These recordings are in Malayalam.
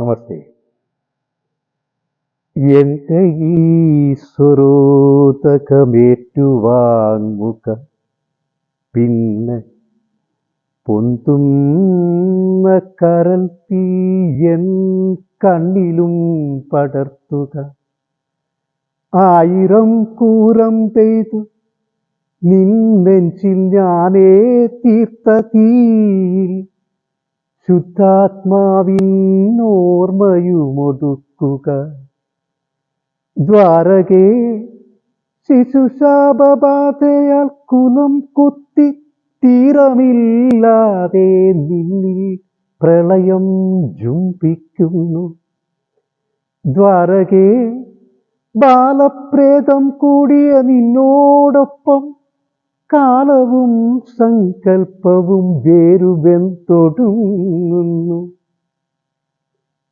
നമസ്തേ. സ്വരോതകമേറ്റുവാങ്ങുക. പിന്നെ പൊന്തുന്ന കരൽ തീയൻ കണ്ണിലും പടർത്തുക. ആയിരം കൂരം പെയ്തു നിന്നെഞ്ചിൽ ഞാനേ തീർത്ത തീയിൽ ശുദ്ധാത്മാവിൻ ഓർമ്മയുമൊടുക്കുക ദ്വാരകേ ശിശുശാപബാധയാൽ കുലം കുത്തി തീരമില്ലാതെ നിന്നിൽ പ്രളയം ജുംബിക്കുന്നു ദ്വാരകേ ബാലപ്രേതം കൂടിയ നിന്നോടൊപ്പം കാലവും സങ്കൽപ്പവും വേരുവെന്തൊടുങ്ങുന്നു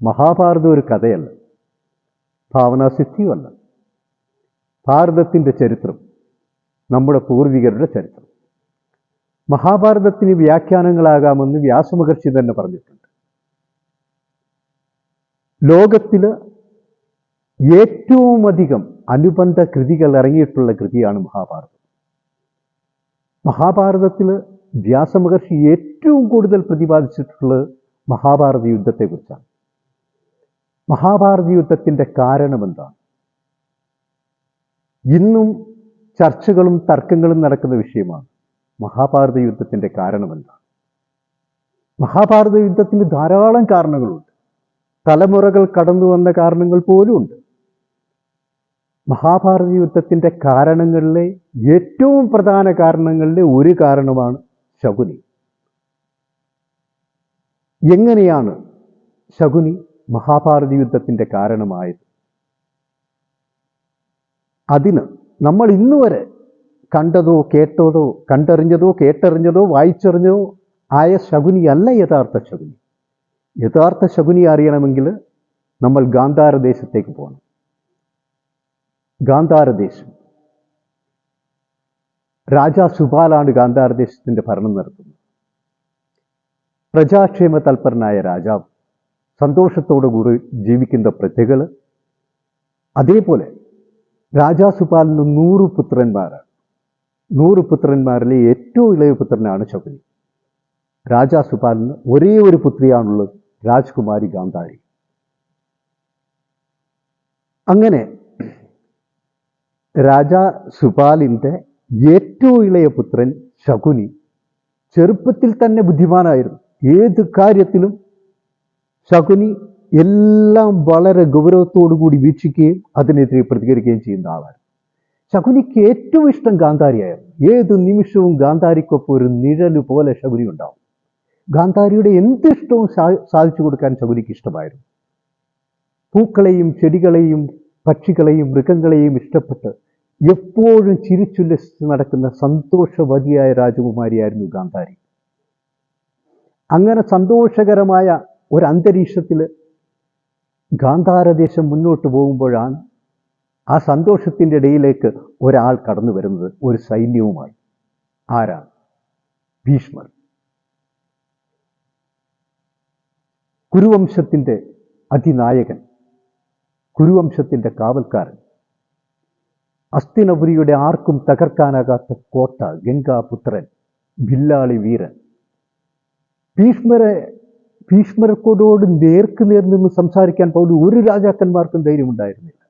മഹാഭാരതം ഒരു കഥയല്ല ഭാവനാസിദ്ധിയുമല്ല. ഭാരതത്തിന്റെ ചരിത്രം നമ്മുടെ പൂർവികരുടെ ചരിത്രം. മഹാഭാരതത്തിന് വ്യാഖ്യാനങ്ങളാകാമെന്ന് വ്യാസമഹർഷി തന്നെ പറഞ്ഞിട്ടുണ്ട്. ലോകത്തിൽ ഏറ്റവും അധികം അനുബന്ധ കൃതികൾ ഇറങ്ങിയിട്ടുള്ള കൃതിയാണ് മഹാഭാരതം. മഹാഭാരതത്തിൽ വ്യാസമഹർഷി ഏറ്റവും കൂടുതൽ പ്രതിപാദിച്ചിട്ടുള്ളത് മഹാഭാരത യുദ്ധത്തെക്കുറിച്ചാണ്. മഹാഭാരത യുദ്ധത്തിന്റെ കാരണം എന്താണ്? ഇന്നും ചർച്ചകളും തർക്കങ്ങളും നടക്കുന്ന വിഷയമാണ് മഹാഭാരത യുദ്ധത്തിന്റെ കാരണം എന്താണ്? മഹാഭാരത യുദ്ധത്തിന് ധാരാളം കാരണങ്ങളുണ്ട്. തലമുറകൾ കടന്നു വന്ന കാരണങ്ങൾ പോലും ഉണ്ട് മഹാഭാരത യുദ്ധത്തിന്റെ കാരണങ്ങളിലെ ഏറ്റവും പ്രധാന കാരണങ്ങളിലെ ഒരു കാരണമാണ് ശകുനി. എങ്ങനെയാണ് ശകുനി മഹാഭാരത യുദ്ധത്തിന്റെ കാരണമായത്? അതിന് നമ്മൾ ഇന്നുവരെ കണ്ടതോ കേട്ടതോ കണ്ടറിഞ്ഞതോ കേട്ടറിഞ്ഞതോ വായിച്ചറിഞ്ഞതോ ആയ ശകുനി അല്ല യഥാർത്ഥ ശകുനി. യഥാർത്ഥ ശകുനി അറിയണമെങ്കിൽ നമ്മൾ ഗാന്ധാരദേശത്തേക്ക് പോകണം. ഗാന്ധാരദേശം. രാജാ സുബാലാണ് ഗാന്ധാരദേശത്തിന്റെ ഭരണം നടത്തുന്നത്. പ്രജാക്ഷേമ തൽപരനായ രാജാവ് സന്തോഷത്തോടു കൂടി ജീവിക്കുന്ന പ്രജകൾ അതേപോലെ രാജാ സുപാലിന് നൂറ് പുത്രന്മാരാണ്. നൂറ് പുത്രന്മാരിലെ ഏറ്റവും ഇളയ പുത്രനാണ് ശകുനി രാജാ സുപാലിന് ഒരേ ഒരു പുത്രിയാണുള്ളത് രാജ്കുമാരി ഗാന്ധാരി. അങ്ങനെ രാജാ സുപാലിന്റെ ഏറ്റവും ഇളയ പുത്രൻ ശകുനി ചെറുപ്പത്തിൽ തന്നെ ബുദ്ധിമാനായിരുന്നു. ഏത് കാര്യത്തിലും ശകുനി എല്ലാം വളരെ കൂടി വീക്ഷിക്കുകയും അതിനെതിരെ പ്രതികരിക്കുകയും ചെയ്യുന്ന ആളാണ് ശകുനിക്ക് ഏറ്റവും ഇഷ്ടം ഗാന്ധാരിയായിരുന്നു. ഏത് നിമിഷവും ഗാന്ധാരിക്കൊപ്പം ഒരു നിഴൽ പോലെ ശകുനി ഉണ്ടാവും. ഗാന്ധാരിയുടെ എന്ത് ഇഷ്ടവും സാധിച്ചു കൊടുക്കാൻ ശകുനിക്ക് ഇഷ്ടമായിരുന്നു. പൂക്കളെയും ചെടികളെയും പക്ഷികളെയും മൃഗങ്ങളെയും ഇഷ്ടപ്പെട്ട് എപ്പോഴും ചിരിച്ചുല്ലസിച്ച് നടക്കുന്ന സന്തോഷവതിയായ രാജകുമാരിയായിരുന്നു ഗാന്ധാരി. അങ്ങനെ സന്തോഷകരമായ ഒരു അന്തരീക്ഷത്തിൽ ഗാന്ധാരദേശം മുന്നോട്ട് പോകുമ്പോഴാണ് ആ സന്തോഷത്തിന്റെ ഇടയിലേക്ക് ഒരാൾ കടന്നു വരുന്നത് ഒരു സൈന്യവുമായി. ആരാണ്? ഭീഷ്മർ. കുരുവംശത്തിന്റെ അതിനായകൻ കുരുവംശത്തിന്റെ കാവൽക്കാരൻ. അസ്ഥിനപുരിയുടെ ആർക്കും തകർക്കാനാകാത്ത കോട്ട ഗംഗാപുത്രൻ ഭില്ലാളി വീരൻ. ഭീഷ്മരെ ഭീഷ്മരക്കോടോട് നേർക്ക് നേർ നിന്ന് സംസാരിക്കാൻ പോലും ഒരു രാജാക്കന്മാർക്കും ധൈര്യമുണ്ടായിരുന്നില്ല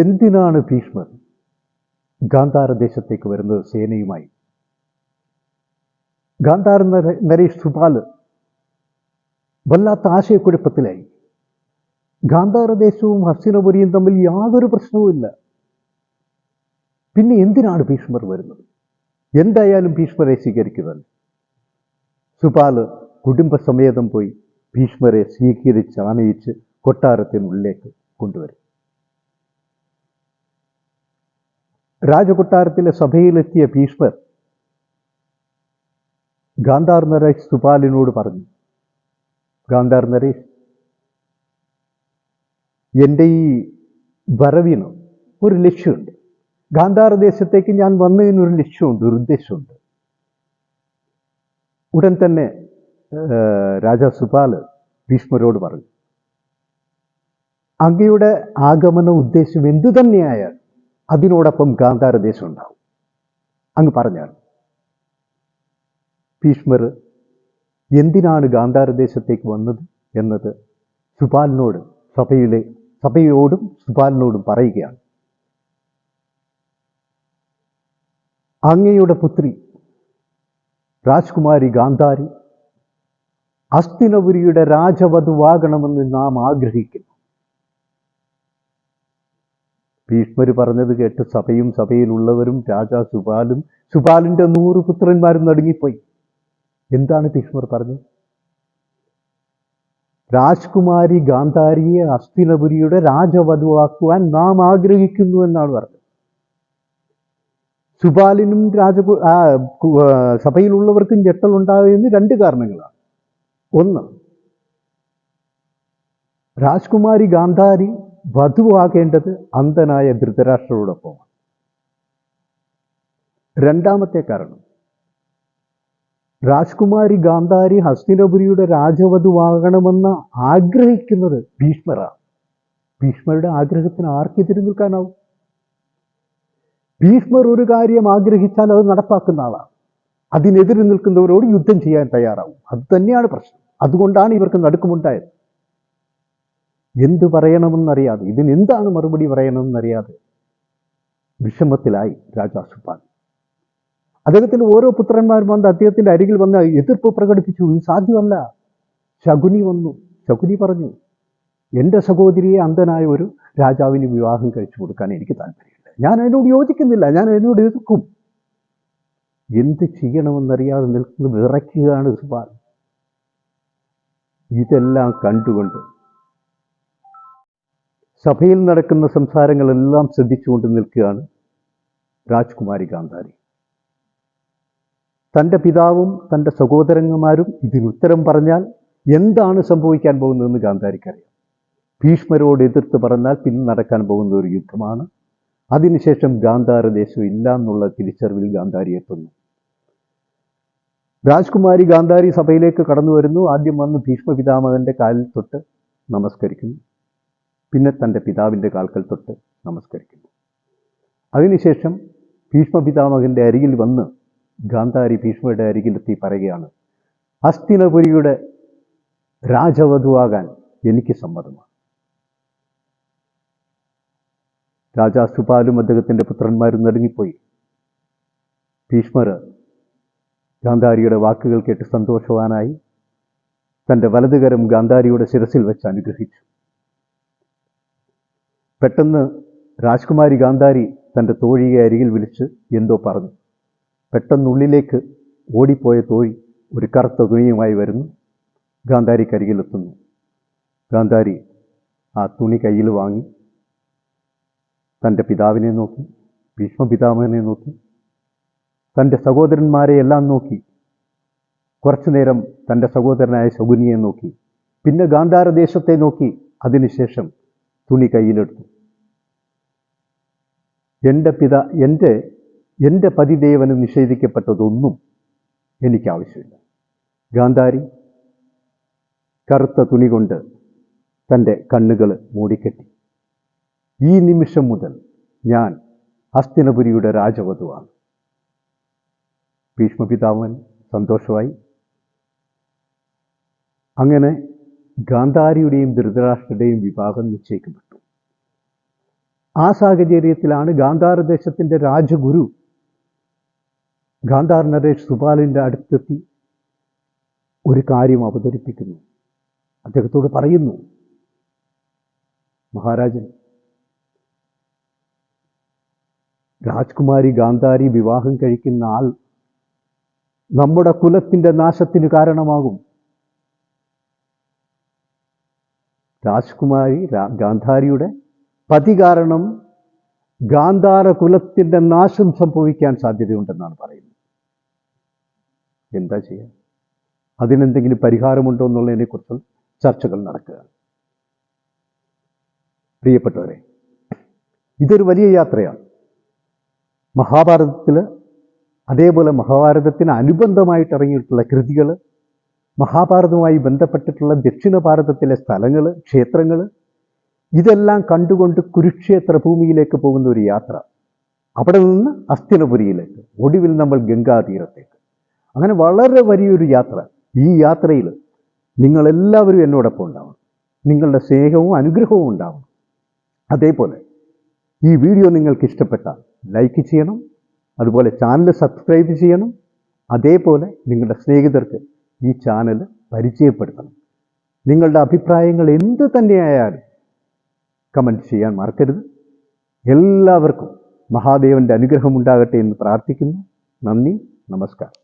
എന്തിനാണ് ഭീഷ്മർ ഗാന്ധാര ദേശത്തേക്ക് വരുന്നത് സേനയുമായി? ഗാന്ധാര നര- നരേഷ് സുപാൽ വല്ലാത്ത ആശയക്കുഴപ്പത്തിലായി. ഗാന്ധാര ദേശവും ഹസ്തിനപുരിയും തമ്മിൽ യാതൊരു പ്രശ്നവുമില്ല പിന്നെ എന്തിനാണ് ഭീഷ്മർ വരുന്നത്? എന്തായാലും ഭീഷ്മരെ സ്വീകരിക്കുന്നത് സുപാൽ കുടുംബസമേതം പോയി ഭീഷ്മരെ സ്വീകരിച്ച് ആനയിച്ച് കൊട്ടാരത്തിനുള്ളിലേക്ക് കൊണ്ടുവരും. രാജകൊട്ടാരത്തിലെ സഭയിലെത്തിയ ഭീഷ്മർ ഗാന്ധാർ നരേഷ് സുപാലിനോട് പറഞ്ഞു ഗാന്ധാർ നരേഷ് എന്റെ ഈ വരവിന് ഒരു ലക്ഷ്യമുണ്ട്. ഗാന്ധാരദേശത്തേക്ക് ഞാൻ വന്നതിനൊരു ലക്ഷ്യമുണ്ട് ഒരു ഉദ്ദേശമുണ്ട്. ഉടൻ തന്നെ രാജാ സുപാൽ ഭീഷ്മരോട് പറഞ്ഞു അങ്ങയുടെ ആഗമന ഉദ്ദേശം എന്തു തന്നെയായാൽ അതിനോടൊപ്പം ഗാന്ധാരദേശം ഉണ്ടാവും. അങ്ങ് പറഞ്ഞാൽ ഭീഷ്മർ എന്തിനാണ് ഗാന്ധാരദേശത്തേക്ക് വന്നത്? എന്നത് സുപാലിനോട് സഭയിലെ സഭയോടും സുബാലിനോടും പറയുകയാണ്. അങ്ങയുടെ പുത്രി രാജ്കുമാരി ഗാന്ധാരി അസ്തിനപുരിയുടെ രാജവധുവാകണമെന്ന് നാം ആഗ്രഹിക്കുന്നു. ഭീഷ്മർ പറഞ്ഞത് കേട്ട് സഭയും സഭയിലുള്ളവരും രാജാ സുപാലും സുപാലിന്റെ നൂറ് പുത്രന്മാരും നടുങ്ങിപ്പോയി. എന്താണ് ഭീഷ്മർ പറഞ്ഞത്? രാജ്കുമാരി ഗാന്ധാരിയെ അസ്തിനപുരിയുടെ രാജവധുവാക്കുവാൻ നാം ആഗ്രഹിക്കുന്നു എന്നാണ് പറഞ്ഞത്. സുപാലിനും രാജ സഭയിലുള്ളവർക്കും ഞെട്ടലുണ്ടാകുന്നതിന് രണ്ട് കാരണങ്ങളാണ്. ഒന്ന് രാജ്കുമാരി ഗാന്ധാരി വധുവാകേണ്ടത് അന്ധനായ ധൃതരാഷ്ട്രരോടൊപ്പമാണ്. രണ്ടാമത്തെ കാരണം രാജ്കുമാരി ഗാന്ധാരി ഹസ്തിനപുരിയുടെ രാജവധുവാകണമെന്ന് ആഗ്രഹിക്കുന്നത് ഭീഷ്മരാണ്. ഭീഷ്മരുടെ ആഗ്രഹത്തിന് ആർക്കെതിരെ നിൽക്കാനാവും? ഭീഷ്മർ ഒരു കാര്യം ആഗ്രഹിച്ചാൽ അത് നടപ്പാക്കുന്ന ആളാണ്. അതിനെതിരെ നിൽക്കുന്നവരോട് യുദ്ധം ചെയ്യാൻ തയ്യാറാവും. അത് തന്നെയാണ് പ്രശ്നം. അതുകൊണ്ടാണ് ഇവർക്ക് നടുക്കമുണ്ടായത്. എന്ത് പറയണമെന്നറിയാതെ ഇതിന് എന്താണ് മറുപടി പറയണമെന്നറിയാതെ വിഷമത്തിലായി രാജാ സുപാൻ അദ്ദേഹത്തിന്റെ ഓരോ പുത്രന്മാരും വന്ന് അദ്ദേഹത്തിന്റെ അരികിൽ വന്ന് എതിർപ്പ് പ്രകടിപ്പിച്ചു. ഇത് സാധ്യമല്ല. ശകുനി വന്നു. ശകുനി പറഞ്ഞു എന്റെ സഹോദരിയെ അന്ധനായ ഒരു രാജാവിന് വിവാഹം കഴിച്ചു കൊടുക്കാൻ എനിക്ക് താല്പര്യമില്ല. ഞാൻ അതിനോട് യോജിക്കുന്നില്ല. ഞാൻ അതിനോട് എതിർക്കും. എന്ത് ചെയ്യണമെന്നറിയാതെ നിൽക്കുന്നത് വിറയ്ക്കുകയാണ് സുബാൽ ഇതെല്ലാം കണ്ടുകൊണ്ട് സഭയിൽ നടക്കുന്ന സംസാരങ്ങളെല്ലാം ശ്രദ്ധിച്ചുകൊണ്ട് നിൽക്കുകയാണ് രാജ്കുമാരി ഗാന്ധാരി. തന്റെ പിതാവും തന്റെ സഹോദരന്മാരും ഇതിനുത്തരം പറഞ്ഞാൽ എന്താണ് സംഭവിക്കാൻ പോകുന്നതെന്ന് ഗാന്ധാരിക്കറിയാം. ഭീഷ്മരോട് എതിർത്ത് പറഞ്ഞാൽ പിന്നെ നടക്കാൻ പോകുന്ന ഒരു യുദ്ധമാണ്. അതിനുശേഷം ഗാന്ധാര ദേശം ഇല്ല എന്നുള്ള തിരിച്ചറിവിൽ ഗാന്ധാരി എത്തുന്നു. രാജ്കുമാരി ഗാന്ധാരി സഭയിലേക്ക് കടന്നു വരുന്നു. ആദ്യം വന്ന് ഭീഷ്മ പിതാമകന്റെ കാലിൽ തൊട്ട് നമസ്കരിക്കുന്നു. പിന്നെ തന്റെ പിതാവിന്റെ കാൽക്കൽ തൊട്ട് നമസ്കരിക്കുന്നു. അതിനുശേഷം ഭീഷ്മ പിതാമകന്റെ അരികിൽ വന്ന് ഗാന്ധാരി ഭീഷ്മയുടെ അരികിലെത്തി പറയുകയാണ് ഹസ്തിനപുരിയുടെ രാജവധുവാകാൻ എനിക്ക് സമ്മതമാണ്. രാജാ സുപാലും അദ്ദേഹത്തിന്റെ പുത്രന്മാരും നടുങ്ങിപ്പോയി. ഭീഷ്മർ ഗാന്ധാരിയുടെ വാക്കുകൾ കേട്ട് സന്തോഷവാനായി തന്റെ വലതുകരം ഗാന്ധാരിയുടെ ശിരസിൽ വെച്ച് അനുഗ്രഹിച്ചു. പെട്ടെന്ന് രാജ്കുമാരി ഗാന്ധാരി തന്റെ തോഴിയെ അരികിൽ വിളിച്ച് എന്തോ പറഞ്ഞു. പെട്ടെന്നുള്ളിലേക്ക് ഓടിപ്പോയ തോഴി ഒരു കറുത്ത തുണിയുമായി വരുന്നു. ഗാന്ധാരി കരികിലെത്തുന്നു ഗാന്ധാരി ആ തുണി കയ്യിൽ വാങ്ങി തന്റെ പിതാവിനെ നോക്കി ഭീഷ്മ പിതാമഹനെ നോക്കി തന്റെ സഹോദരന്മാരെ എല്ലാം നോക്കി കുറച്ചു നേരം തന്റെ സഹോദരനായ ശകുനിയെ നോക്കി പിന്നെ ഗാന്ധാര ദേശത്തെ നോക്കി അതിനുശേഷം തുണി കയ്യിലെടുത്തു. എന്റെ പിത എന്റെ എന്റെ പതിദേവന് നിഷേധിക്കപ്പെട്ടതൊന്നും എനിക്കാവശ്യമില്ല. ഗാന്ധാരി കറുത്ത തുണി കൊണ്ട് തന്റെ കണ്ണുകൾ മൂടിക്കെട്ടി. ഈ നിമിഷം മുതൽ ഞാൻ ഹസ്തിനപുരിയുടെ രാജവധുവാണ്. ഭീഷ്മപിതാവൻ സന്തോഷമായി. അങ്ങനെ ഗാന്ധാരിയുടെയും ധൃതരാഷ്ട്രയുടെയും വിവാഹം നിശ്ചയിക്കപ്പെട്ടു. ആ സാഹചര്യത്തിലാണ് ഗാന്ധാര ദേശത്തിന്റെ രാജഗുരു ഗാന്ധാർ നരേഷ് സുപാലിന്റെ അടുത്തെത്തി ഒരു കാര്യം അവതരിപ്പിക്കുന്നു. അദ്ദേഹത്തോട് പറയുന്നു മഹാരാജൻ രാജ്കുമാരി ഗാന്ധാരി വിവാഹം കഴിക്കുന്ന ആൾ നമ്മുടെ കുലത്തിന്റെ നാശത്തിന് കാരണമാകും. രാജ്കുമാരി ഗാന്ധാരിയുടെ പതി കാരണം ഗാന്ധാര കുലത്തിന്റെ നാശം സംഭവിക്കാൻ സാധ്യതയുണ്ടെന്നാണ് പറയുന്നത്. എന്താ ചെയ്യുക അതിനെന്തെങ്കിലും പരിഹാരമുണ്ടോ എന്നുള്ളതിനെക്കുറിച്ചുള്ള ചർച്ചകൾ നടക്കുക. പ്രിയപ്പെട്ടവരെ ഇതൊരു വലിയ യാത്രയാണ്. മഹാഭാരതത്തിൽ അതേപോലെ മഹാഭാരതത്തിന് അനുബന്ധമായിട്ട് ഇറങ്ങിയിട്ടുള്ള കൃതികൾ മഹാഭാരതവുമായി ബന്ധപ്പെട്ടിട്ടുള്ള ദക്ഷിണ ഭാരതത്തിലെ സ്ഥലങ്ങൾ ക്ഷേത്രങ്ങൾ ഇതെല്ലാം കണ്ടുകൊണ്ട് കുരുക്ഷേത്ര ഭൂമിയിലേക്ക് പോകുന്ന ഒരു യാത്ര. അവിടെ നിന്ന് അസ്ഥിനപുരിയിലേക്ക് ഒടുവിൽ നമ്മൾ ഗംഗാതീരത്തേക്ക്. അങ്ങനെ വളരെ വലിയൊരു യാത്ര. ഈ യാത്രയിൽ നിങ്ങളെല്ലാവരും എന്നോടൊപ്പം ഉണ്ടാവണം. നിങ്ങളുടെ സ്നേഹവും അനുഗ്രഹവും ഉണ്ടാവണം. അതേപോലെ ഈ വീഡിയോ നിങ്ങൾക്ക് ഇഷ്ടപ്പെട്ടാൽ ലൈക്ക് ചെയ്യണം. അതുപോലെ ചാനൽ സബ്സ്ക്രൈബ് ചെയ്യണം. അതേപോലെ നിങ്ങളുടെ സ്നേഹിതർക്ക് ഈ ചാനൽ പരിചയപ്പെടുത്തണം. നിങ്ങളുടെ അഭിപ്രായങ്ങൾ എന്ത് തന്നെയായാലും കമന്റ് ചെയ്യാൻ മറക്കരുത്. എല്ലാവർക്കും മഹാദേവന്റെ അനുഗ്രഹം ഉണ്ടാകട്ടെ എന്ന് പ്രാർത്ഥിക്കുന്നു. നന്ദി നമസ്കാരം.